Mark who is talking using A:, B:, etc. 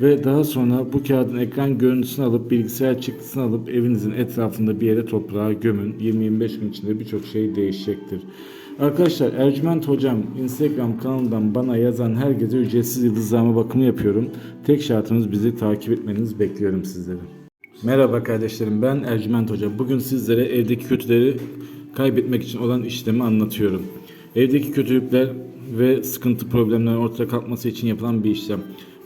A: Ve daha sonra bu kağıdın ekran görüntüsünü alıp bilgisayar çıktısını alıp evinizin etrafında bir yere toprağa gömün. 20-25 gün içinde birçok şey değişecektir. Arkadaşlar Ercüment Hocam Instagram kanalından bana yazan herkese ücretsiz yıldızlama bakımı yapıyorum. Tek şartımız bizi takip etmenizi bekliyorum sizleri. Merhaba kardeşlerim ben Ercüment Hoca. Bugün sizlere evdeki kötüleri kaybetmek için olan işlemi anlatıyorum. Evdeki kötülükler ve sıkıntı problemlerin ortaya kalkması için yapılan bir işlem.